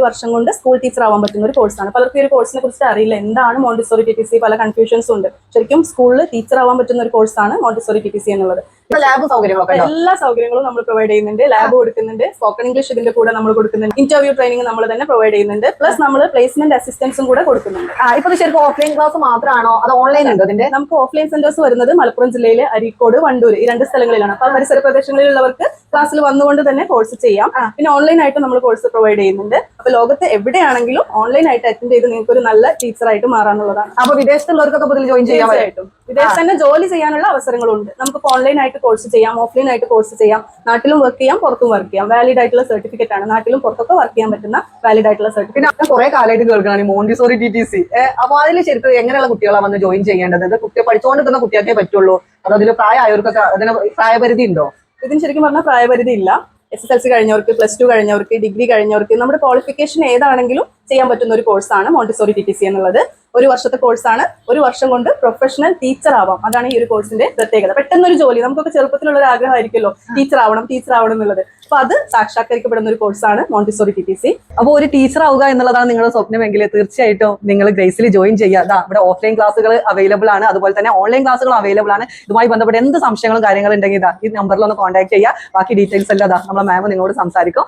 ഒരു വർഷം കൊണ്ട് സ്കൂൾ ടീച്ചർ ആവാൻ പറ്റുന്ന ഒരു കോഴ്സാണ് പലർക്കും ഈ ഒരു കോഴ്സിനെ കുറിച്ച് അറിയില്ല. എന്താണ് മോണ്ടിസോറി ടി ടി സി പല കൺഫ്യൂഷൻസ് ഉണ്ട്. ശരിക്കും സ്കൂളിൽ ടീച്ചർ ആവാൻ പറ്റുന്ന ഒരു കോഴ്സാണ് മോണ്ടിസോറി ടി ടി സി എന്നുള്ളത്. ലാബ് സൗകര്യം എല്ലാ സൗകര്യങ്ങളും നമ്മൾ പ്രൊവൈഡ് ചെയ്യുന്നുണ്ട്. ലാബ് കൊടുക്കുന്നുണ്ട്. സ്പോക്കൺ ഇംഗ്ലീഷ് ഇതിന്റെ കൂടെ നമ്മൾ കൊടുക്കുന്നുണ്ട്. ഇന്റർവ്യൂ ട്രെയിനിങ് നമ്മൾ തന്നെ പ്രൊവൈഡ് ചെയ്യുന്നുണ്ട്. പ്ലസ് നമ്മൾ പ്ലേസ്മെന്റ് അസിസ്റ്റൻസും കൂടെ കൊടുക്കുന്നുണ്ട്. ഇപ്പൊ ശരിക്കും ഓഫ്ലൈൻ ക്ലാസ് മാത്രമാണോ അത് ഓൺലൈൻ ഉണ്ടോ ഇതിന്റെ? നമുക്ക് ഓഫ്ലൈൻ സെന്റേഴ്സ് വരുന്നത് മലപ്പുറം ജില്ലയിലെ അരീക്കോട് വണ്ടൂർ ഈ രണ്ട് സ്ഥലങ്ങളിലാണ്. അപ്പൊ പരിസര പ്രദേശങ്ങളിലുള്ളവർക്ക് ക്ലാസ്സിൽ വന്നുകൊണ്ട് തന്നെ കോഴ്സ് ചെയ്യാം. പിന്നെ ഓൺലൈൻ ആയിട്ട് നമ്മൾ കോഴ്സ് പ്രൊവൈഡ് ചെയ്യുന്നുണ്ട്. അപ്പൊ ലോകത്ത് എവിടെയാണെങ്കിലും ഓൺലൈൻ ആയിട്ട് അറ്റൻഡ് ചെയ്ത് നിങ്ങൾക്ക് ഒരു നല്ല ടീച്ചറായിട്ട് മാറാനുള്ളതാണ്. അപ്പൊ വിദേശത്തുള്ളവർക്കൊക്കെ പുതിയ ജോയിൻ ചെയ്യാനായിട്ടും വിദേശത്ത് തന്നെ ജോലി ചെയ്യാനുള്ള അവസരങ്ങളുണ്ട്. നമുക്ക് ഓൺലൈൻ ആയിട്ട് കോഴ്സ് ചെയ്യാം ഓഫ്ലൈൻ ആയിട്ട് കോഴ്സ് ചെയ്യാം. നാട്ടിലും വർക്ക് ചെയ്യാം പുറത്തും വർക്ക് ചെയ്യാം. വാലിഡ് ആയിട്ടുള്ള സർട്ടിഫിക്കറ്റ് ആണ്. നാട്ടിലും പുറത്തൊക്കെ വർക്ക് ചെയ്യാൻ പറ്റുന്ന വാലിഡ് ആയിട്ടുള്ള സർട്ടിഫിക്കറ്റ് പിന്നെ കുറെ കാലമായിട്ട് കേൾക്കണം മോണ്ടിസോറി ടി ടി സി അപ്പൊ അതിൽ ശരിക്കും എങ്ങനെയുള്ള കുട്ടികളാണ് വന്ന് ജോയിൻ ചെയ്യേണ്ടത്? കുട്ടിയെ കുട്ടി പഠിച്ചുകൊണ്ടിരിക്കുന്ന കുട്ടികൾക്കേ പറ്റുള്ളൂ? അതോ അതിൽ പ്രായമായവർക്കൊക്കെ അതിന് പ്രായപരിധി ഉണ്ടോ? ഇതിന് ശരിക്കും പറഞ്ഞാൽ പ്രായപരിധി ഇല്ല. എസ് എസ് എൽ സി കഴിഞ്ഞവർക്ക് പ്ലസ് ടു കഴിഞ്ഞവർക്ക് ഡിഗ്രി കഴിഞ്ഞവർക്ക് നമ്മുടെ ക്വാളിഫിക്കേഷൻ ഏതാണെങ്കിലും ചെയ്യാൻ പറ്റുന്ന ഒരു കോഴ്സാണ് മോണ്ടിസോറി ടി ടി സി എന്നുള്ളത്. ഒരു വർഷത്തെ കോഴ്സാണ് ഒരു വർഷം കൊണ്ട് പ്രൊഫഷണൽ ടീച്ചർ ആവാം. അതാണ് ഈ ഒരു കോഴ്സിന്റെ പ്രത്യേകത. പെട്ടെന്നൊരു ജോലി. നമുക്കൊക്കെ ചെറുപ്പത്തിലുള്ള ഒരു ആഗ്രഹമായിരിക്കുമല്ലോ. ടീച്ചർ ആവണം ടീച്ചർ ആവണം എന്നുള്ളത്. അപ്പൊ അത് സാക്ഷാത്കരിക്കപ്പെടുന്ന ഒരു കോഴ്സാണ് മോണ്ടിസോറി ടി ടി സി അപ്പോൾ ഒരു ടീച്ചർ ആവുക എന്നുള്ളതാണ് നിങ്ങളുടെ സ്വപ്നമെങ്കിൽ തീർച്ചയായിട്ടും നിങ്ങൾ ഗ്രേസിൽ ജോയിൻ ചെയ്യുക. അതാ ഇവിടെ ഓഫ്ലൈൻ ക്ലാസ്സുകൾ അവൈലബിൾ ആണ്. അതുപോലെ തന്നെ ഓൺലൈൻ ക്ലാസ്സുകൾ അവൈലബിൾ ആണ്. ഇതുമായി ബന്ധപ്പെട്ട് എന്ത് സംശയങ്ങളും കാര്യങ്ങളും ഉണ്ടെങ്കിൽ ഇതാ ഈ നമ്പറിൽ ഒന്ന് കോൺടാക്ട് ചെയ്യുക. ബാക്കി ഡീറ്റെയിൽസ് എല്ലാം അതാ നമ്മളെ മാം നിങ്ങളോട് സംസാരിക്കും.